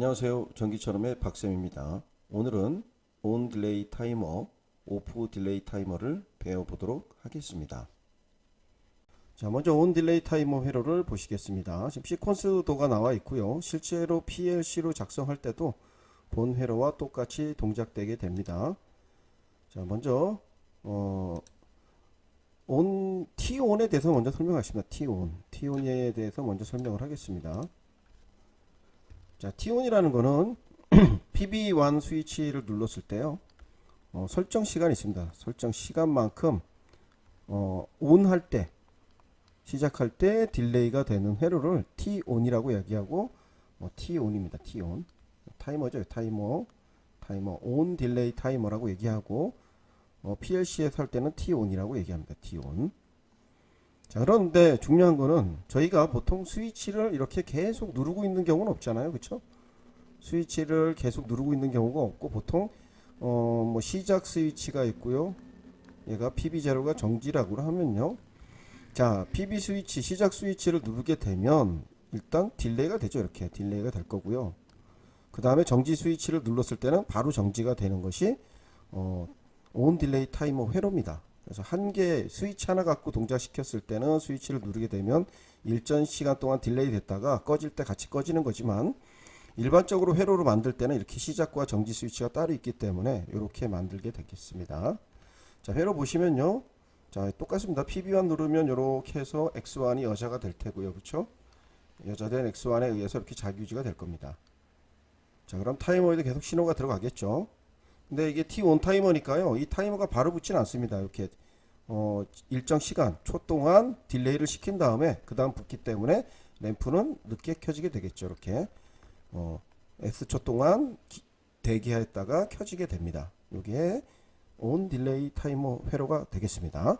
안녕하세요. 전기처럼의 박쌤입니다. 오늘은 온 딜레이 타이머, 오프 딜레이 타이머를 배워보도록 하겠습니다. 자, 먼저 온 딜레이 타이머 회로를 보시겠습니다. 지금 시퀀스도가 나와 있고요. 실제로 PLC로 작성할 때도 본 회로와 똑같이 동작되게 됩니다. 자, 먼저 어, 온 T-ON에 대해서 먼저 설명하겠습니다. T-ON. T-ON에 대해서 먼저 설명을 하겠습니다. 자, T-ON이라는 거는 PB1 스위치를 눌렀을 때요. 어, 설정 시간이 있습니다. 설정 시간만큼 어, 온 할 때, 시작할 때 딜레이가 되는 회로를 T-ON이라고 얘기하고 어, T-ON입니다. T-ON. 타이머죠. 타이머. 타이머. 온 딜레이 타이머라고 얘기하고 어, PLC에서 할 때는 T-ON이라고 얘기합니다. T-ON. 자, 그런데 중요한 거는 저희가 보통 스위치를 이렇게 계속 누르고 있는 경우는 없잖아요. 그쵸? 스위치를 계속 누르고 있는 경우가 없고 보통 어, 뭐 시작 스위치가 있고요. 얘가 PB0가 정지라고 하면요. 자, PB 스위치, 시작 스위치를 누르게 되면 일단 딜레이가 되죠. 이렇게 딜레이가 될 거고요. 그 다음에 정지 스위치를 눌렀을 때는 바로 정지가 되는 것이 어, 온 딜레이 타이머 회로입니다. 그래서 한 개 스위치 하나 갖고 동작시켰을 때는 스위치를 누르게 되면 일정 시간 동안 딜레이 됐다가 꺼질 때 같이 꺼지는 거지만 일반적으로 회로로 만들 때는 이렇게 시작과 정지 스위치가 따로 있기 때문에 이렇게 만들게 되겠습니다. 자, 회로 보시면요. 자, 똑같습니다. PB1 누르면 이렇게 해서 X1이 여자가 될 테고요. 그렇죠? 여자된 X1에 의해서 이렇게 자기유지가 될 겁니다. 자, 그럼 타이머에도 계속 신호가 들어가겠죠. 근데 이게 T1 타이머니까요. 이 타이머가 바로 붙진 않습니다. 이렇게 어, 일정 시간 초 동안 딜레이를 시킨 다음에 그 다음 붙기 때문에 램프는 늦게 켜지게 되겠죠. 이렇게 어, X초 동안 기- 대기했다가 켜지게 됩니다. 이게 온 딜레이 타이머 회로가 되겠습니다.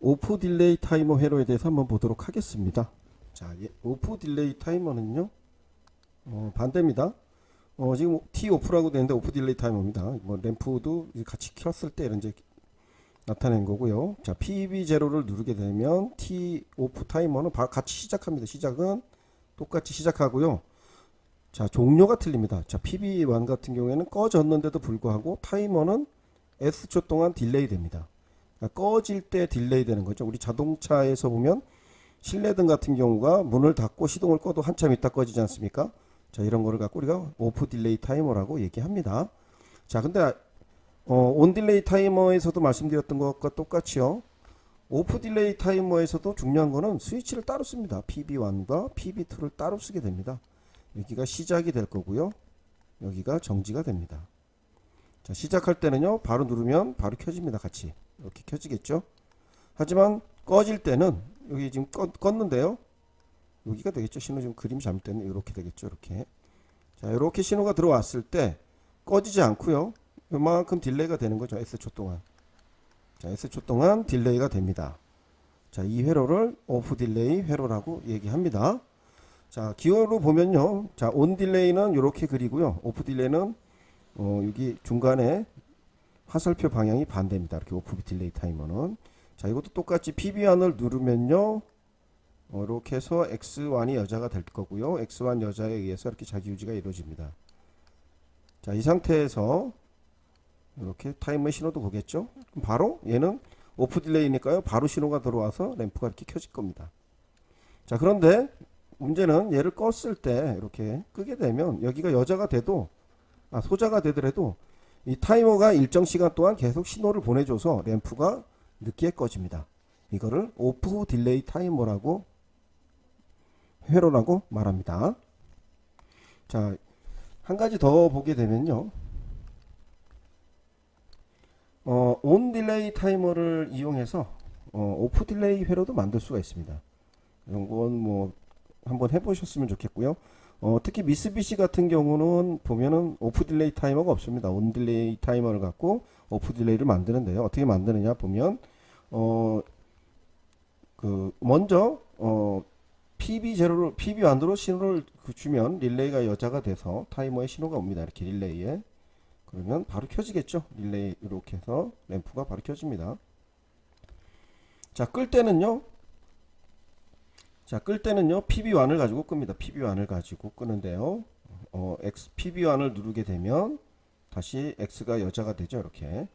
오프 딜레이 타이머 회로에 대해서 한번 보도록 하겠습니다. 자, 예, 오프 딜레이 타이머는요. 어, 반대입니다. 어, 지금 T 오프라고 되는데 오프 딜레이 타이머입니다. 뭐 램프도 같이 켰을 때 이런 나타낸 거고요. 자, PB0를 누르게 되면 T 오프 타이머는 바, 같이 시작합니다. 시작은 똑같이 시작하고요. 자, 종료가 틀립니다. 자, PB1 같은 경우에는 꺼졌는데도 불구하고 타이머는 S초 동안 딜레이 됩니다. 그러니까 꺼질 때 딜레이 되는 거죠. 우리 자동차에서 보면 실내등 같은 경우가 문을 닫고 시동을 꺼도 한참 있다 꺼지지 않습니까? 자, 이런 거를 갖고 우리가 오프 딜레이 타이머라고 얘기합니다. 자, 근데 어, 온 딜레이 타이머에서도 말씀드렸던 것과 똑같이요. 오프 딜레이 타이머에서도 중요한 거는 스위치를 따로 씁니다. PB1과 PB2를 따로 쓰게 됩니다. 여기가 시작이 될 거고요. 여기가 정지가 됩니다. 자, 시작할 때는요. 바로 누르면 바로 켜집니다. 같이. 이렇게 켜지겠죠? 하지만 꺼질 때는 여기 지금 껐, 껐는데요. 여기가 되겠죠. 신호 지금 그림이 잘못됐네. 이렇게 되겠죠. 이렇게. 자, 이렇게 신호가 들어왔을 때 꺼지지 않고요. 요만큼 딜레이가 되는 거죠. S초 동안. 자, S초 동안 딜레이가 됩니다. 자, 이 회로를 오프 딜레이 회로라고 얘기합니다. 자, 기호로 보면요. 자, 온 딜레이는 이렇게 그리고요. 오프 딜레이는 어, 여기 중간에 화살표 방향이 반대입니다. 이렇게 오프 딜레이 타이머는. 자, 이것도 똑같이 PB1을 누르면요. 어, 이렇게 해서 X1이 여자가 될 거고요. X1 여자에 의해서 이렇게 자기 유지가 이루어집니다. 자, 이 상태에서 이렇게 타이머 신호도 보겠죠? 그럼 바로 얘는 오프 딜레이니까요. 바로 신호가 들어와서 램프가 이렇게 켜질 겁니다. 자, 그런데 문제는 얘를 껐을 때 이렇게 끄게 되면 여기가 여자가 돼도 아, 소자가 되더라도 이 타이머가 일정 시간 동안 계속 신호를 보내줘서 램프가 늦게 꺼집니다. 이거를 오프 딜레이 타이머라고 회로라고 말합니다. 자, 한 가지 더 보게 되면요. 어, 온 딜레이 타이머를 이용해서 어, 오프 딜레이 회로도 만들 수가 있습니다. 이런 건 뭐 한번 해보셨으면 좋겠고요. 어, 특히 미쓰비시 같은 경우는 보면은 오프 딜레이 타이머가 없습니다. 온 딜레이 타이머를 갖고 오프 딜레이를 만드는데요. 어떻게 만드느냐 보면 어, 그 먼저 어, PB0로 PB1으로 신호를 그 주면 릴레이가 여자가 돼서 타이머에 신호가 옵니다. 이렇게 릴레이에 그러면 바로 켜지겠죠. 릴레이 이렇게 해서 램프가 바로 켜집니다. 자, 끌 때는요. 자, 끌 때는요, PB1을 가지고 끕니다. PB1을 가지고 끄는데요. 어, X, PB1을 누르게 되면 다시 X가 여자가 되죠. 이렇게.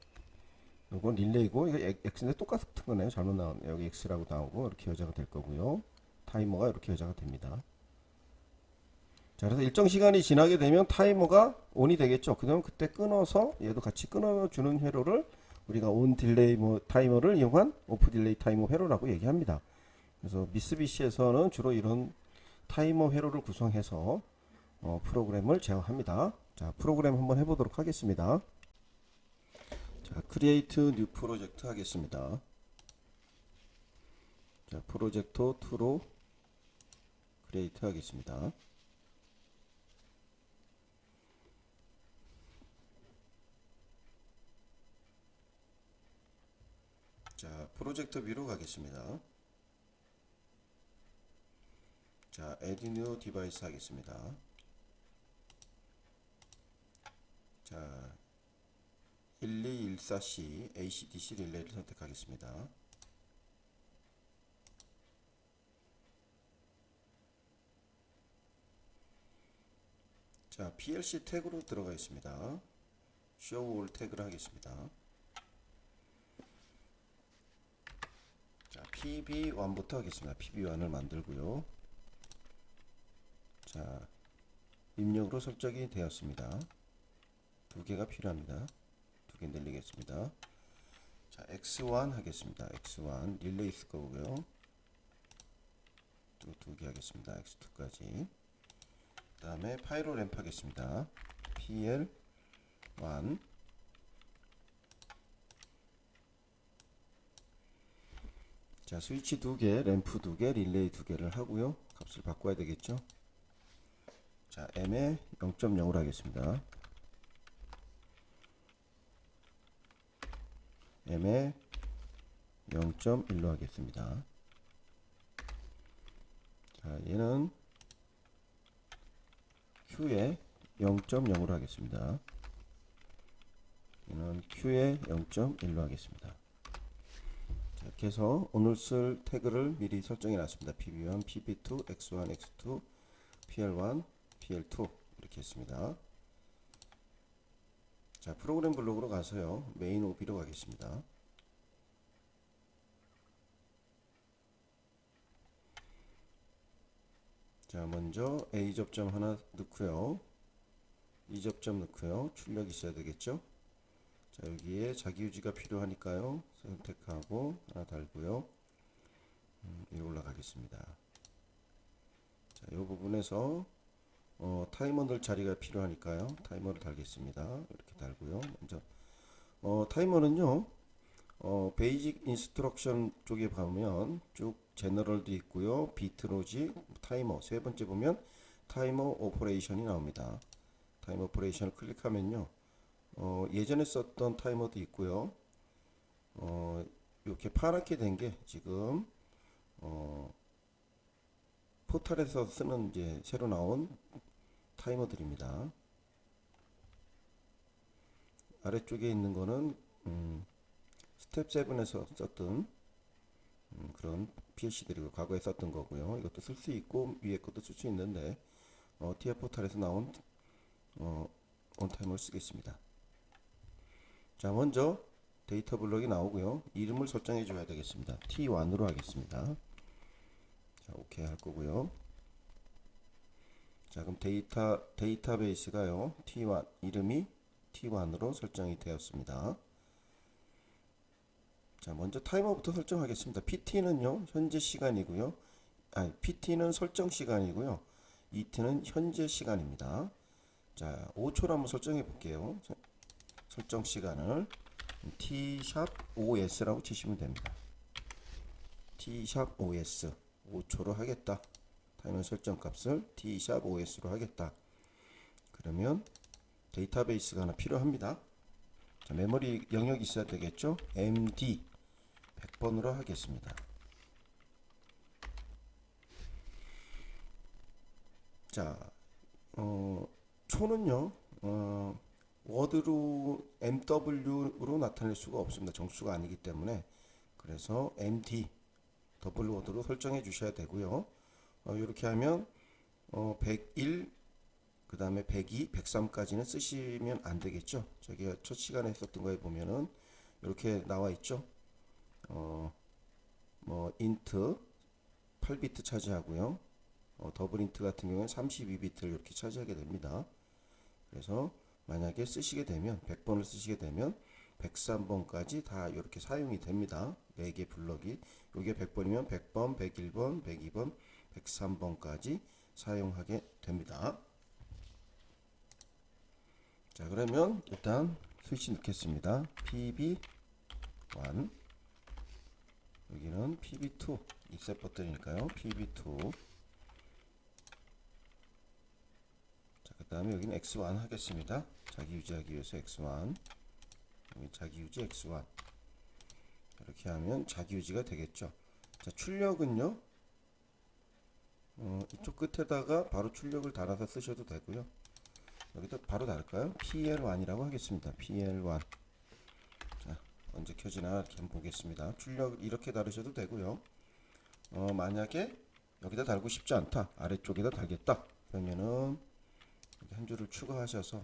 요건 릴레이고, 이거 X인데 똑같은 거네요. 잘못 나왔네요. 여기 X라고 나오고, 이렇게 여자가 될 거고요. 타이머가 이렇게 여자가 됩니다. 자, 그래서 일정 시간이 지나게 되면 타이머가 온이 되겠죠. 그럼 그때 끊어서 얘도 같이 끊어주는 회로를 우리가 온 딜레이 뭐 타이머를 이용한 오프 딜레이 타이머 회로라고 얘기합니다. 그래서 미쓰비시에서는 주로 이런 타이머 회로를 구성해서 어, 프로그램을 제어합니다. 자, 프로그램 한번 해보도록 하겠습니다. 자, 크리에이트 뉴 프로젝트 하겠습니다. 자, 프로젝터 2로 크리에이트 하겠습니다. 자, 프로젝터 뷰로 가겠습니다. 자, add new device 하겠습니다. 자, 1214C ACDC 릴레이를 선택하겠습니다. 자, PLC 태그로 들어가 있습니다. show all 태그를 하겠습니다. 자, PB1부터 하겠습니다. PB1을 만들고요. 자, 입력으로 설정이 되었습니다. 두 개가 필요합니다. 두 개 늘리겠습니다. 자, X1 하겠습니다. X1 릴레이 있을 거고요. 또 두 개 하겠습니다. X2까지. 그 다음에 파이로 램프 하겠습니다. PL1 자, 스위치 두 개, 램프 두 개, 릴레이 두 개를 하고요. 값을 바꿔야 되겠죠. 자, M에 0.0을 하겠습니다. M에 0.1로 하겠습니다. 자, 얘는 Q에 0.0으로 하겠습니다. 얘는 Q에 0.1로 하겠습니다. 자, 이렇게 해서 오늘 쓸 태그를 미리 설정해 놨습니다. PB1, PB2, X1, X2, PL1, PL2 이렇게 했습니다. 자, 프로그램 블록으로 가서요. 메인 OB로 가겠습니다. 자, 먼저 A 접점 하나 넣고요. 이 접점 넣고요. 출력 있어야 되겠죠? 자, 여기에 자기 유지가 필요하니까요. 선택하고 하나 달고요. 음, 위로 올라가겠습니다. 자, 이 부분에서 어, 타이머 넣을 자리가 필요하니까요. 타이머를 달겠습니다. 이렇게 달고요. 먼저 어, 타이머는요. 어, 베이직 인스트럭션 쪽에 보면 쭉 제너럴도 있고요. 비트 로직, 타이머 세 번째 보면 타이머 오퍼레이션이 나옵니다. 타이머 오퍼레이션을 클릭하면요. 어, 예전에 썼던 타이머도 있고요. 어, 이렇게 파랗게 된 게 지금 어, 포털에서 쓰는 이제 새로 나온 타이머들입니다. 아래쪽에 있는 거는 음, 스텝 7에서 썼던 음, 그런 PLC들이고 과거에 썼던 거고요. 이것도 쓸 수 있고 위에 것도 쓸 수 있는데 어, TI 포털에서 나온 어, 온타임을 쓰겠습니다. 자, 먼저 데이터 블록이 나오고요. 이름을 설정해 줘야 되겠습니다. T1으로 하겠습니다. 자, 오케이 할 거고요. 자, 그럼 데이터 데이터베이스가요. T1 이름이 T1으로 설정이 되었습니다. 자, 먼저 타이머부터 설정하겠습니다. PT는요. 현재 시간이고요. 아니, PT는 설정 시간이고요. ET는 현재 시간입니다. 자, 5초로 한번 설정해 볼게요. 자, 설정 시간을 T샵 OS라고 치시면 됩니다. T샵 OS 5초로 하겠다. 타이머 설정 값을 T샵 OS로 하겠다. 그러면 데이터베이스가 하나 필요합니다. 자, 메모리 영역이 있어야 되겠죠? MD 100번으로 하겠습니다. 자, 어, 초는요, 어, 워드로 MW로 나타낼 수가 없습니다. 정수가 아니기 때문에. 그래서 MD 더블 워드로 설정해 주셔야 되고요. 어, 이렇게 하면 어, 101, 그 다음에 102, 103까지는 쓰시면 안 되겠죠. 저기 첫 시간에 했었던 거에 보면은 이렇게 나와 있죠. 어, 뭐 인트 8비트 차지하고요. 어, 더블 인트 같은 경우는 32비트를 이렇게 차지하게 됩니다. 그래서 만약에 쓰시게 되면 100번을 쓰시게 되면 103번까지 다 이렇게 사용이 됩니다. 4개 블럭이 이게 100번이면 100번, 101번, 102번, 103번까지 사용하게 됩니다. 자, 그러면 일단 스위치 넣겠습니다. PB1 여기는 PB2 익셉 버튼이니까요. PB2 자, 그 다음에 여기는 X1 하겠습니다. 자기 유지하기 위해서 X1 여기 자기 유지 X1 이렇게 하면 자기 유지가 되겠죠. 자, 출력은요. 어, 이쪽 끝에다가 바로 출력을 달아서 쓰셔도 되고요. 여기다 바로 달을까요? PL1이라고 하겠습니다. PL1. 자, 언제 켜지나 한번 보겠습니다. 출력 이렇게 다루셔도 되고요. 어, 만약에 여기다 달고 싶지 않다. 아래쪽에다 달겠다. 그러면은 한 줄을 추가하셔서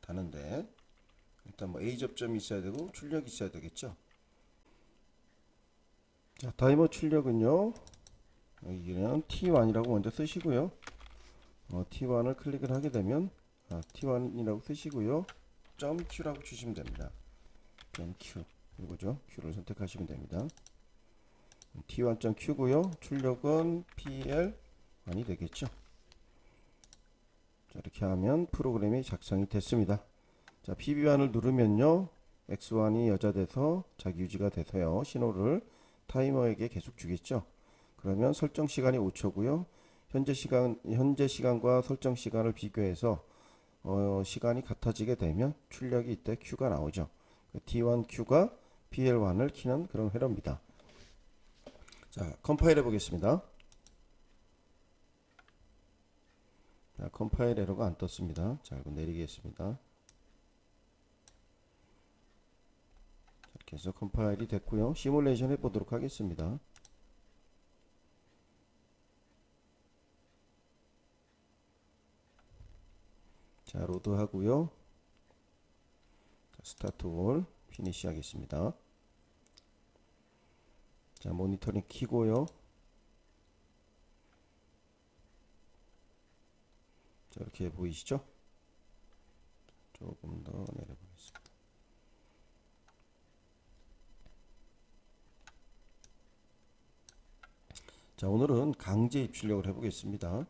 다는데 일단 뭐 A 접점이 있어야 되고 출력이 있어야 되겠죠. 자, 타이머 출력은요. 여기는 T1이라고 먼저 쓰시고요. 어, T1을 클릭을 하게 되면 아, T1이라고 쓰시고요. 점 Q라고 주시면 됩니다. 점 Q 이거죠. Q를 선택하시면 됩니다. T1.Q고요. 출력은 PL1이 되겠죠. 자, 이렇게 하면 프로그램이 작성이 됐습니다. 자, PB1을 누르면요. X1이 여자 돼서 자기 유지가 돼서요. 신호를 타이머에게 계속 주겠죠. 그러면 설정 시간이 5초고요. 현재 시간 현재 시간과 설정 시간을 비교해서 어, 시간이 같아지게 되면 출력이 이때 Q가 나오죠. T1 Q가 PL1을 키는 그런 회로입니다. 자, 컴파일 해 보겠습니다. 자, 컴파일 에러가 안 떴습니다. 자, 이거 내리겠습니다. 이렇게 해서 컴파일이 됐고요. 시뮬레이션 해 보도록 하겠습니다. 자, 로드 하고요. 스타트 올 피니시 하겠습니다. 자, 모니터링 키고요. 자, 이렇게 보이시죠? 조금 더 내려보겠습니다. 자, 오늘은 강제 입출력을 해보겠습니다.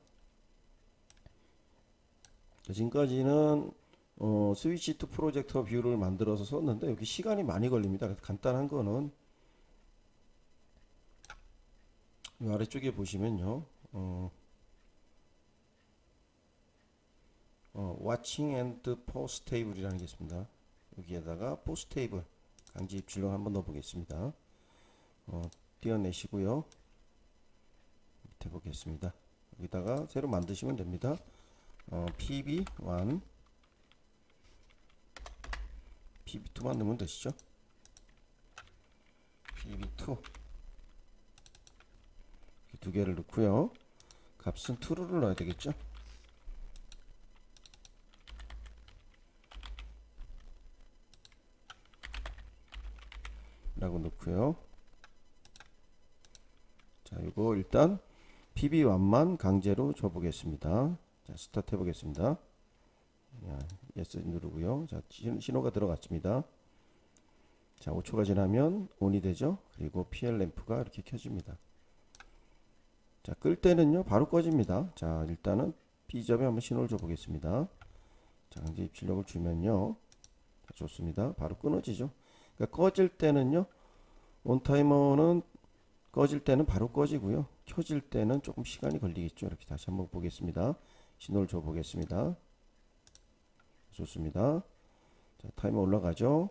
자, 지금까지는 어, 스위치 투 프로젝터 뷰를 만들어서 썼는데 여기 시간이 많이 걸립니다. 간단한 거는 이 아래쪽에 보시면요. 어, 어, watching and post table이라는 게 있습니다. 여기에다가 post table 강제 입출력 한번 넣어 보겠습니다. 어, 띄어내시고요. 밑에 보겠습니다. 여기다가 새로 만드시면 됩니다. 어, PB1 PB2만 넣으면 되시죠? PB2 두 개를 넣고요. 값은 true를 넣어야 되겠죠? 라고 넣고요. 자, 이거 일단 PB1만 강제로 줘보겠습니다. 자, 스타트 해보겠습니다. 자, yes 누르고요. 자, 신- 신호가 들어갔습니다. 자, 5초가 지나면 ON이 되죠. 그리고 PL 램프가 이렇게 켜집니다. 자, 끌 때는요, 바로 꺼집니다. 자, 일단은 B점에 한번 신호를 줘보겠습니다. 자, 강제 입출력을 주면요. 자, 좋습니다. 바로 끊어지죠. 그러니까 꺼질 때는요, 온타이머는 꺼질 때는 바로 꺼지고요. 켜질 때는 조금 시간이 걸리겠죠. 이렇게 다시 한번 보겠습니다. 신호를 줘 보겠습니다. 좋습니다. 자, 타이머 올라가죠.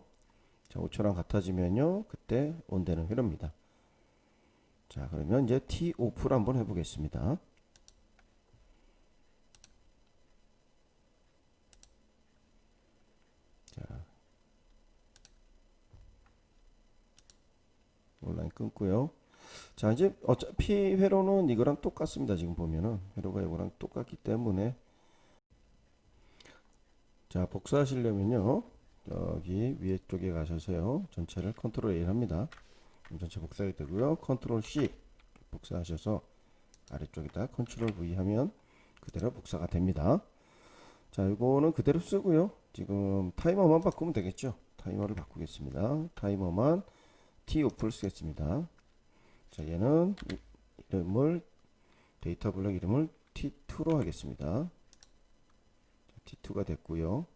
자, 5초랑 같아지면요. 그때 온되는 회로입니다. 자, 그러면 이제 T 오프를 한번 해보겠습니다. 자, 온라인 끊고요. 자 이제 어차피 회로는 이거랑 똑같습니다. 지금 보면은 회로가 이거랑 똑같기 때문에 자 복사하시려면요 여기 위에 쪽에 가셔서요 전체를 컨트롤 A 합니다. 전체 복사가 되고요 컨트롤 C 복사하셔서 아래쪽에다 컨트롤 V 하면 그대로 복사가 됩니다. 자 이거는 그대로 쓰고요 지금 타이머만 바꾸면 되겠죠. 타이머를 바꾸겠습니다. 타이머만 T 오프를 쓰겠습니다. 자, 얘는 이- 이름을 데이터 블럭 이름을 T2로 하겠습니다. T2가 됐고요.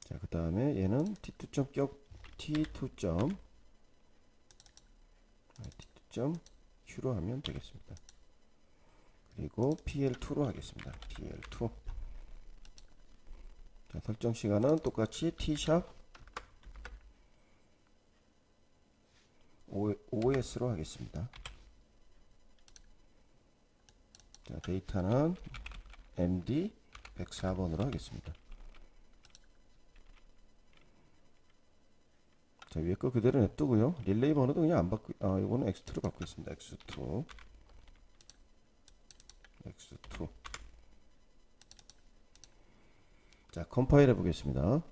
자, 그 다음에 얘는 T2점 격 T2 점 아, T2 점 Q로 하면 되겠습니다. 그리고 PL2로 하겠습니다. PL2 자, 설정 시간은 똑같이 T샵 OS로 하겠습니다. 자, 데이터는 MD 104번으로 하겠습니다. 자, 위에 거 그대로 냅두고요. 릴레이 번호도 그냥 안 바꾸, 아, 이거는 X2로 바꾸겠습니다. X2. X2. 자, 컴파일 해보겠습니다.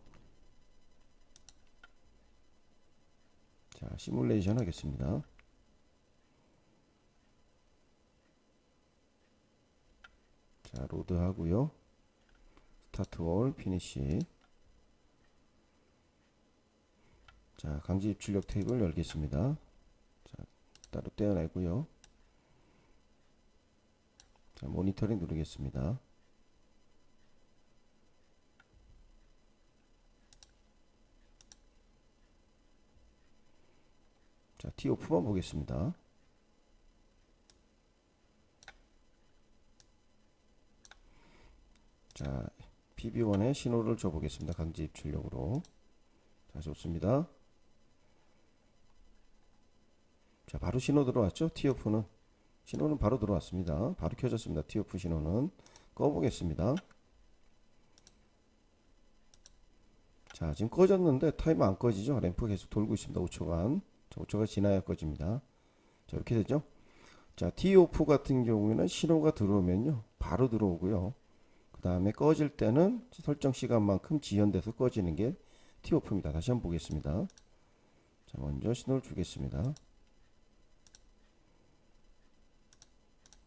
자, 시뮬레이션 하겠습니다. 자, 로드 하고요. 스타트 올 피니시. 자, 강제 입출력 테이블 열겠습니다. 자, 따로 떼어내고요. 자, 모니터링 누르겠습니다. 자, T 오프만 보겠습니다. 자, PB1에 신호를 줘 보겠습니다. 강제 입출력으로. 자, 좋습니다. 자, 바로 신호 들어왔죠? T 오프는. 신호는 바로 들어왔습니다. 바로 켜졌습니다. T 오프 신호는. 꺼 보겠습니다. 자, 지금 꺼졌는데 타이머 안 꺼지죠? 램프 계속 돌고 있습니다. 5초간. 자, 5초가 지나야 꺼집니다. 자, 이렇게 되죠? 자, T 오프 같은 경우에는 신호가 들어오면요. 바로 들어오고요. 그 다음에 꺼질 때는 설정 시간만큼 지연돼서 꺼지는 게 T 오프입니다. 다시 한번 보겠습니다. 자, 먼저 신호를 주겠습니다.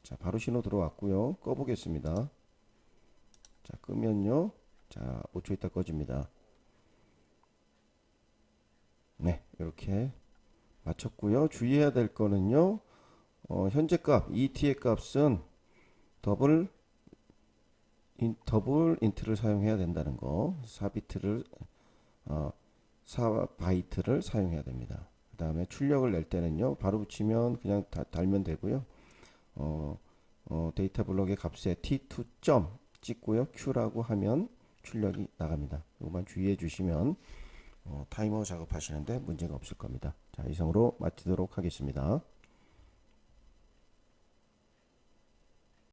자, 바로 신호 들어왔고요. 꺼 보겠습니다. 자, 끄면요. 자, 5초 있다 꺼집니다. 네, 이렇게 마쳤고요. 주의해야 될 거는요. 어, 현재 값 ET의 값은 더블 인, 더블 인트를 사용해야 된다는 거. 4비트를 어, 4바이트를 사용해야 됩니다. 그 다음에 출력을 낼 때는요. 바로 붙이면 그냥 다, 달면 되고요. 어, 어, 데이터 블록의 값에 t2 점 찍고요. q라고 하면 출력이 나갑니다. 이것만 주의해 주시면 어, 타이머 작업하시는데 문제가 없을 겁니다. 자, 이상으로 마치도록 하겠습니다.